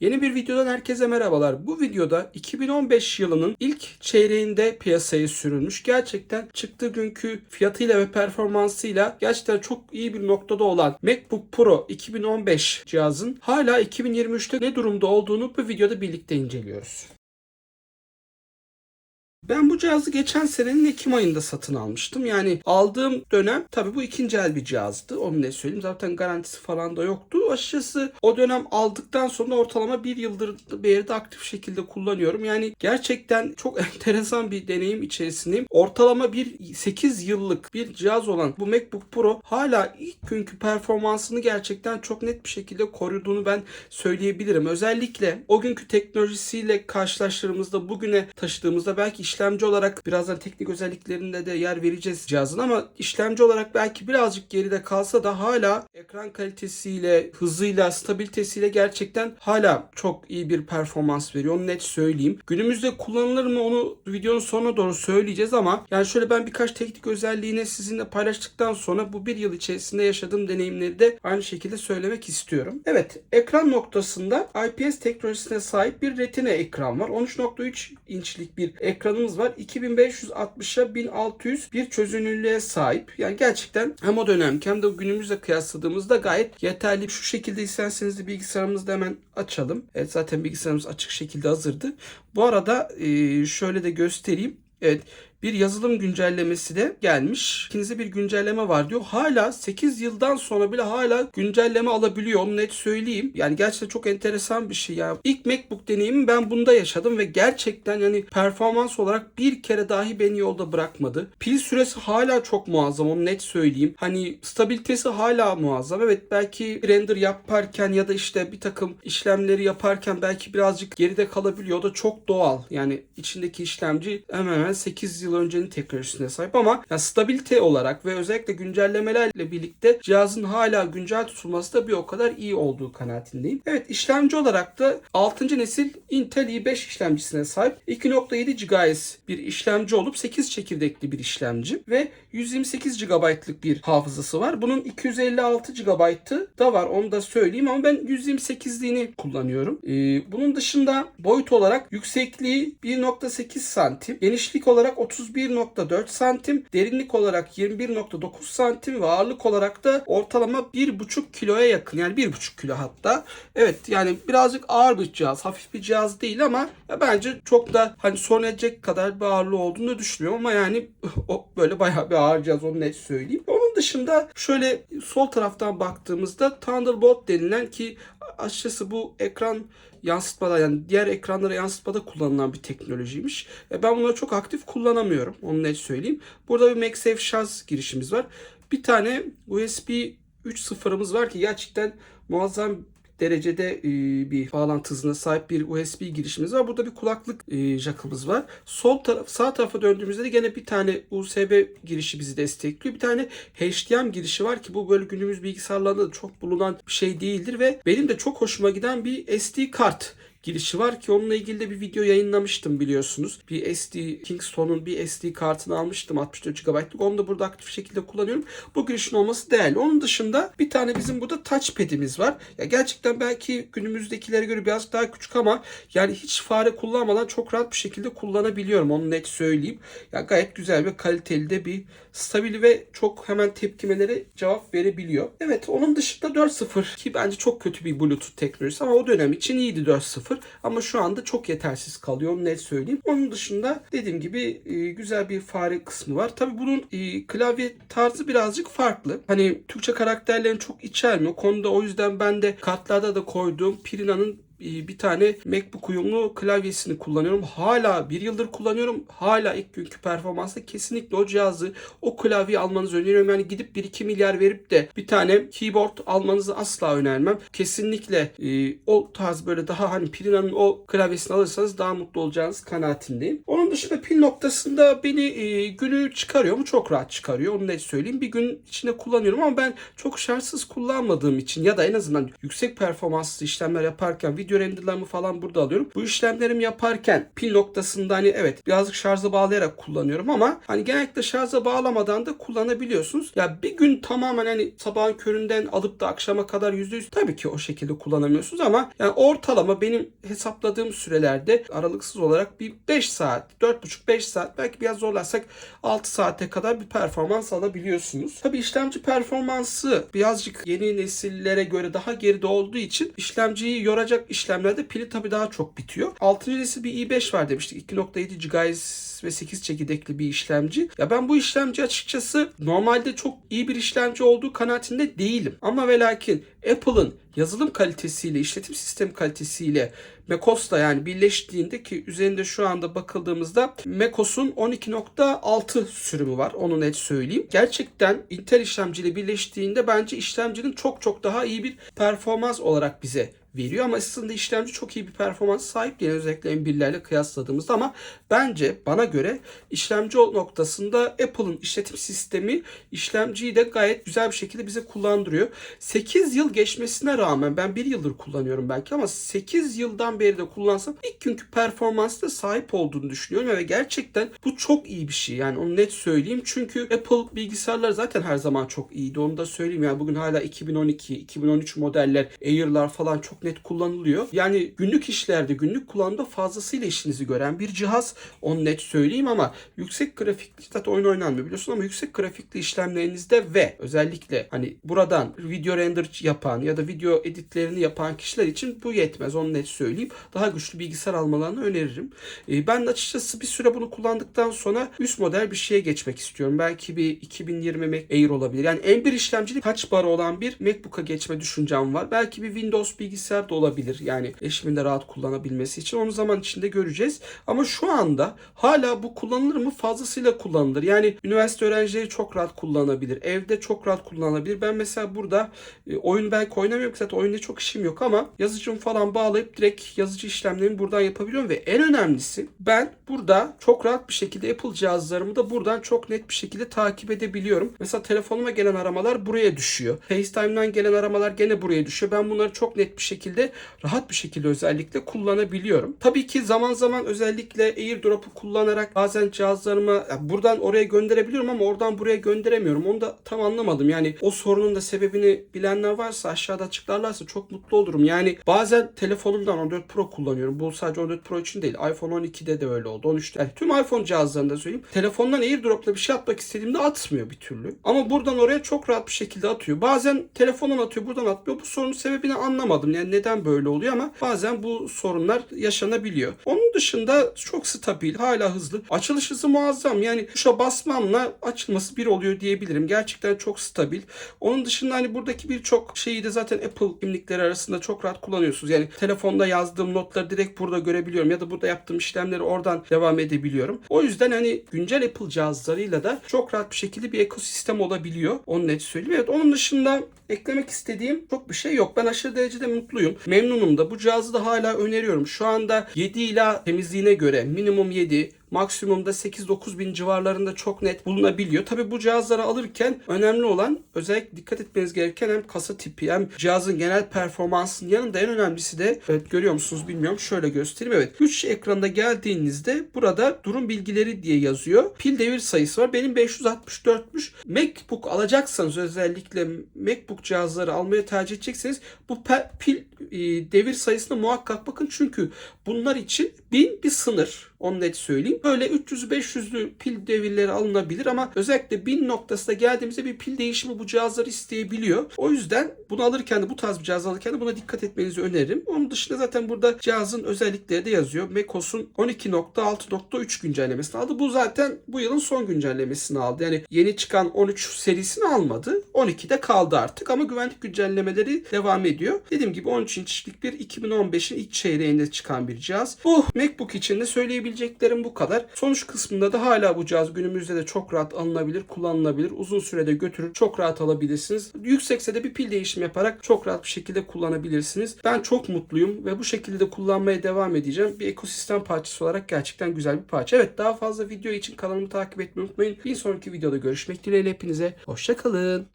Yeni bir videodan herkese merhabalar. Bu videoda 2015 yılının ilk çeyreğinde piyasaya sürülmüş. Gerçekten çıktığı günkü fiyatıyla ve performansıyla gerçekten çok iyi bir noktada olan MacBook Pro 2015 cihazın hala 2023'te ne durumda olduğunu bu videoda birlikte inceliyoruz. Ben bu cihazı geçen senenin Ekim ayında satın almıştım. Yani aldığım dönem tabii bu ikinci el bir cihazdı. Onu ne söyleyeyim. Zaten garantisi falan da yoktu. Açıkçası o dönem aldıktan sonra ortalama bir yıldır beri de aktif şekilde kullanıyorum. Yani gerçekten çok enteresan bir deneyim içerisindeyim. Ortalama bir 8 yıllık bir cihaz olan bu MacBook Pro hala ilk günkü performansını gerçekten çok net bir şekilde koruduğunu ben söyleyebilirim. Özellikle o günkü teknolojisiyle karşılaştırdığımızda bugüne taşıdığımızda belki işlemci olarak birazdan teknik özelliklerinde de yer vereceğiz cihazın ama işlemci olarak belki birazcık geride kalsa da hala ekran kalitesiyle, hızıyla, stabilitesiyle gerçekten hala çok iyi bir performans veriyor. Onu net söyleyeyim. Günümüzde kullanılır mı onu videonun sonuna doğru söyleyeceğiz ama yani şöyle ben birkaç teknik özelliğini sizinle paylaştıktan sonra bu bir yıl içerisinde yaşadığım deneyimleri de aynı şekilde söylemek istiyorum. Evet, ekran noktasında IPS teknolojisine sahip bir retina ekran var. 13.3 inçlik bir ekranımız var. 2560'a 1600 bir çözünürlüğe sahip. Yani gerçekten hem o dönemki hem de günümüzle kıyasladığımızda gayet yeterli. Şu şekilde isterseniz de bilgisayarımızda hemen açalım. Evet zaten bilgisayarımız açık şekilde hazırdı. Bu arada şöyle de göstereyim. Evet bir yazılım güncellemesi de gelmiş. İkinizde bir güncelleme var diyor. Hala 8 yıldan sonra bile hala güncelleme alabiliyor. Onu net söyleyeyim. Yani gerçekten çok enteresan bir şey ya. İlk MacBook deneyimimi ben bunda yaşadım ve gerçekten yani performans olarak bir kere dahi beni yolda bırakmadı. Pil süresi hala çok muazzam. Onu net söyleyeyim. Hani stabilitesi hala muazzam. Evet belki render yaparken ya da işte bir takım işlemleri yaparken belki birazcık geride kalabiliyor. O da çok doğal. Yani içindeki işlemci hemen hemen 8 yıl yıl öncenin teknolojisine sahip ama ya stabilite olarak ve özellikle güncellemelerle birlikte cihazın hala güncel tutulması da bir o kadar iyi olduğu kanaatindeyim. Evet işlemci olarak da 6. nesil Intel i5 işlemcisine sahip 2.7 GHz bir işlemci olup 8 çekirdekli bir işlemci ve 128 GB'lık bir hafızası var. Bunun 256 GB'ı da var onu da söyleyeyim ama ben 128'liğini kullanıyorum. Ee, bunun dışında boyut olarak yüksekliği 1.8 santim, genişlik olarak 31.4 santim, derinlik olarak 21.9 santim ve ağırlık olarak da ortalama 1.5 kiloya yakın yani 1.5 kilo hatta. Evet yani birazcık ağır bir cihaz, hafif bir cihaz değil ama bence çok da hani sorun edecek kadar bir ağırlığı olduğunu düşünmüyorum ama yani o böyle bayağı bir ağır cihaz onu net söyleyeyim. Onun dışında şöyle sol taraftan baktığımızda Thunderbolt denilen ki açıkçası bu ekran yansıtmada yani diğer ekranlara yansıtmada kullanılan bir teknolojiymiş. E ben bunları çok aktif kullanamıyorum. Onu net söyleyeyim. Burada bir MagSafe şarj girişimiz var. Bir tane USB 3.0'ımız var ki gerçekten muazzam derecede e, bir bağlantı hızına sahip bir USB girişimiz var. Burada bir kulaklık e, jackımız var. Sol taraf sağ tarafa döndüğümüzde de gene bir tane USB girişi bizi destekliyor. Bir tane HDMI girişi var ki bu böyle günümüz bilgisayarlarında da çok bulunan bir şey değildir ve benim de çok hoşuma giden bir SD kart girişi var ki onunla ilgili de bir video yayınlamıştım biliyorsunuz. Bir SD Kingston'un bir SD kartını almıştım 64 GB'lık. Onu da burada aktif şekilde kullanıyorum. Bu girişin olması değerli. Onun dışında bir tane bizim burada touchpad'imiz var. Ya gerçekten belki günümüzdekilere göre biraz daha küçük ama yani hiç fare kullanmadan çok rahat bir şekilde kullanabiliyorum. Onu net söyleyeyim. Ya gayet güzel ve kaliteli de bir stabil ve çok hemen tepkimelere cevap verebiliyor. Evet onun dışında 4.0 ki bence çok kötü bir Bluetooth teknolojisi ama o dönem için iyiydi 4.0 ama şu anda çok yetersiz kalıyor onu net söyleyeyim. Onun dışında dediğim gibi e, güzel bir fare kısmı var. Tabi bunun e, klavye tarzı birazcık farklı. Hani Türkçe karakterlerini çok içermiyor. Konuda o yüzden ben de kartlarda da koyduğum Pirina'nın bir tane MacBook uyumlu klavyesini kullanıyorum. Hala bir yıldır kullanıyorum. Hala ilk günkü performansta kesinlikle o cihazı, o klavyeyi almanızı öneriyorum. Yani gidip 1-2 milyar verip de bir tane keyboard almanızı asla önermem. Kesinlikle e, o tarz böyle daha hani Pirina'nın o klavyesini alırsanız daha mutlu olacağınız kanaatindeyim. Onun dışında pil noktasında beni e, günü çıkarıyor mu? Çok rahat çıkarıyor. Onu net söyleyeyim. Bir gün içinde kullanıyorum ama ben çok şartsız kullanmadığım için ya da en azından yüksek performanslı işlemler yaparken video video renderlarımı falan burada alıyorum. Bu işlemlerimi yaparken pil noktasında hani evet birazcık şarja bağlayarak kullanıyorum ama hani genellikle şarja bağlamadan da kullanabiliyorsunuz. Ya bir gün tamamen hani sabahın köründen alıp da akşama kadar %100 tabii ki o şekilde kullanamıyorsunuz ama yani ortalama benim hesapladığım sürelerde aralıksız olarak bir 5 saat, 4,5-5 saat belki biraz zorlarsak 6 saate kadar bir performans alabiliyorsunuz. Tabii işlemci performansı birazcık yeni nesillere göre daha geride olduğu için işlemciyi yoracak işlemlerde pili tabii daha çok bitiyor. 6. nesil bir i5 var demiştik. 2.7 GHz ve 8 çekirdekli bir işlemci. Ya ben bu işlemci açıkçası normalde çok iyi bir işlemci olduğu kanaatinde değilim. Ama ve lakin Apple'ın yazılım kalitesiyle, işletim sistemi kalitesiyle macOS'la yani birleştiğinde ki üzerinde şu anda bakıldığımızda macOS'un 12.6 sürümü var. Onu net söyleyeyim. Gerçekten Intel işlemciyle birleştiğinde bence işlemcinin çok çok daha iyi bir performans olarak bize veriyor ama aslında işlemci çok iyi bir performans sahip değil özellikle M1'lerle kıyasladığımızda ama bence bana göre işlemci noktasında Apple'ın işletim sistemi işlemciyi de gayet güzel bir şekilde bize kullandırıyor. 8 yıl geçmesine rağmen ben 1 yıldır kullanıyorum belki ama 8 yıldan beri de kullansam ilk günkü performansta sahip olduğunu düşünüyorum ve gerçekten bu çok iyi bir şey. Yani onu net söyleyeyim. Çünkü Apple bilgisayarları zaten her zaman çok iyiydi. Onu da söyleyeyim. Yani bugün hala 2012, 2013 modeller, Air'lar falan çok net kullanılıyor. Yani günlük işlerde, günlük kullanımda fazlasıyla işinizi gören bir cihaz. Onu net söyleyeyim ama yüksek grafikli zaten oyun oynanmıyor biliyorsun ama yüksek grafikli işlemlerinizde ve özellikle hani buradan video render yapan ya da video editlerini yapan kişiler için bu yetmez. Onu net söyleyeyim. Daha güçlü bilgisayar almalarını öneririm. Ee, ben açıkçası bir süre bunu kullandıktan sonra üst model bir şeye geçmek istiyorum. Belki bir 2020 Mac Air olabilir. Yani M1 işlemcili kaç bara olan bir MacBook'a geçme düşüncem var. Belki bir Windows bilgisayar da olabilir. Yani eşimin de rahat kullanabilmesi için. Onu zaman içinde göreceğiz. Ama şu anda hala bu kullanılır mı? Fazlasıyla kullanılır. Yani üniversite öğrencileri çok rahat kullanabilir. Evde çok rahat kullanabilir. Ben mesela burada e, oyun belki oynamıyorum. Zaten oyunda çok işim yok ama yazıcımı falan bağlayıp direkt yazıcı işlemlerimi buradan yapabiliyorum ve en önemlisi ben burada çok rahat bir şekilde Apple cihazlarımı da buradan çok net bir şekilde takip edebiliyorum. Mesela telefonuma gelen aramalar buraya düşüyor. FaceTime'dan gelen aramalar gene buraya düşüyor. Ben bunları çok net bir şekilde rahat bir şekilde özellikle kullanabiliyorum. Tabii ki zaman zaman özellikle AirDrop'u kullanarak bazen cihazlarımı yani buradan oraya gönderebiliyorum ama oradan buraya gönderemiyorum. Onu da tam anlamadım. Yani o sorunun da sebebini bilenler varsa aşağıda açıklarlarsa çok mutlu olurum. Yani bazen telefonumdan 14 Pro kullanıyorum. Bu sadece 14 Pro için değil. iPhone 12'de de öyle oldu. 13'te. Yani tüm iPhone cihazlarında söyleyeyim. Telefondan AirDrop'la bir şey atmak istediğimde atmıyor bir türlü. Ama buradan oraya çok rahat bir şekilde atıyor. Bazen telefondan atıyor, buradan atmıyor. Bu sorunun sebebini anlamadım. Yani neden böyle oluyor ama bazen bu sorunlar yaşanabiliyor. Onun dışında çok stabil, hala hızlı. Açılış hızı muazzam. Yani tuşa basmamla açılması bir oluyor diyebilirim. Gerçekten çok stabil. Onun dışında hani buradaki birçok şeyi de zaten Apple kimlikleri arasında çok rahat kullanıyorsunuz. Yani telefonda yazdığım notları direkt burada görebiliyorum ya da burada yaptığım işlemleri oradan devam edebiliyorum. O yüzden hani güncel Apple cihazlarıyla da çok rahat bir şekilde bir ekosistem olabiliyor. Onu net söyleyeyim. Evet onun dışında eklemek istediğim çok bir şey yok. Ben aşırı derecede mutluyum. Memnunum da. Bu cihazı da hala öneriyorum. Şu anda 7 ila temizliğine göre minimum 7, maksimumda 8-9 bin civarlarında çok net bulunabiliyor. Tabi bu cihazları alırken önemli olan özellikle dikkat etmeniz gereken hem kasa tipi hem cihazın genel performansının yanında en önemlisi de evet görüyor musunuz bilmiyorum şöyle göstereyim. Evet güç ekranında geldiğinizde burada durum bilgileri diye yazıyor. Pil devir sayısı var. Benim 564'müş. MacBook alacaksanız özellikle MacBook cihazları almaya tercih edecekseniz bu pil e, devir sayısına muhakkak bakın çünkü bunlar için 1000 bir sınır. Onu net söyleyeyim. Böyle 300-500'lü pil devirleri alınabilir ama özellikle 1000 noktasına geldiğimizde bir pil değişimi bu cihazları isteyebiliyor. O yüzden bunu alırken de bu tarz bir cihaz alırken de buna dikkat etmenizi öneririm. Onun dışında zaten burada cihazın özellikleri de yazıyor. macOS'un 12.6.3 güncellemesini aldı. Bu zaten bu yılın son güncellemesini aldı. Yani yeni çıkan 13 serisini almadı. 12'de kaldı artık ama güvenlik güncellemeleri devam ediyor. Dediğim gibi 13 inçlik bir 2015'in ilk çeyreğinde çıkan bir cihaz. Bu MacBook için de söyleyebileceklerim bu kadar. Sonuç kısmında da hala bu cihaz günümüzde de çok rahat alınabilir, kullanılabilir. Uzun sürede götürüp çok rahat alabilirsiniz. Yüksekse de bir pil değişimi yaparak çok rahat bir şekilde kullanabilirsiniz. Ben çok mutluyum ve bu şekilde de kullanmaya devam edeceğim. Bir ekosistem parçası olarak gerçekten güzel bir parça. Evet daha fazla video için kanalımı takip etmeyi unutmayın. Bir sonraki videoda görüşmek dileğiyle hepinize. Hoşçakalın.